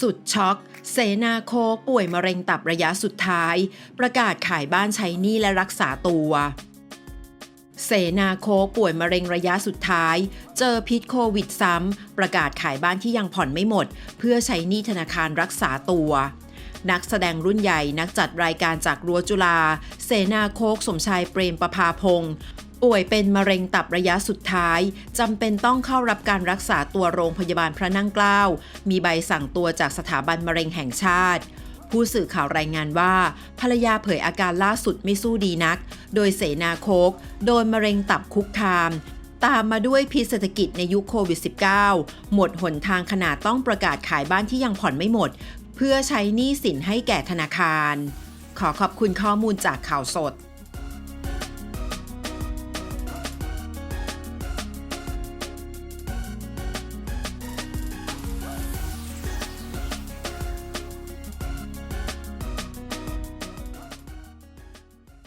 สุดช็อก เสนาโคป่วยมะเร็งตับระยะสุดท้าย ประกาศขายบ้านใช้หนี้และรักษาตัว เสนาโคป่วยมะเร็งระยะสุดท้าย เจอพิษโควิดซ้ำ ประกาศขายบ้านที่ยังผ่อนไม่หมด เพื่อใช้หนี้ธนาคารรักษาตัวนักแสดงรุ่นใหญ่นักจัดรายการจากรั้วจุฬาเสนาโคกสมชายเปรมประภาพงศ์ ป่วยเป็นมะเร็งตับระยะสุดท้ายจำเป็นต้องเข้ารับการรักษาตัวโรงพยาบาลพระนั่งเกล้า มีใบสั่งตัวจากสถาบันมะเร็งแห่งชาติ ผู้สื่อข่าวรายงานว่า ภรรยาเผยอาการล่าสุดไม่สู้ดีนัก โดยเสนาโคก โดนมะเร็งตับคุกคาม ตามมาด้วยพิษเศรษฐกิจในยุคโควิด -19 หมดหนทางขนาดต้องประกาศขายบ้านที่ยังผ่อนไม่หมด เพื่อใช้หนี้สินให้แก่ธนาคาร ขอขอบคุณข้อมูลจากข่าวสด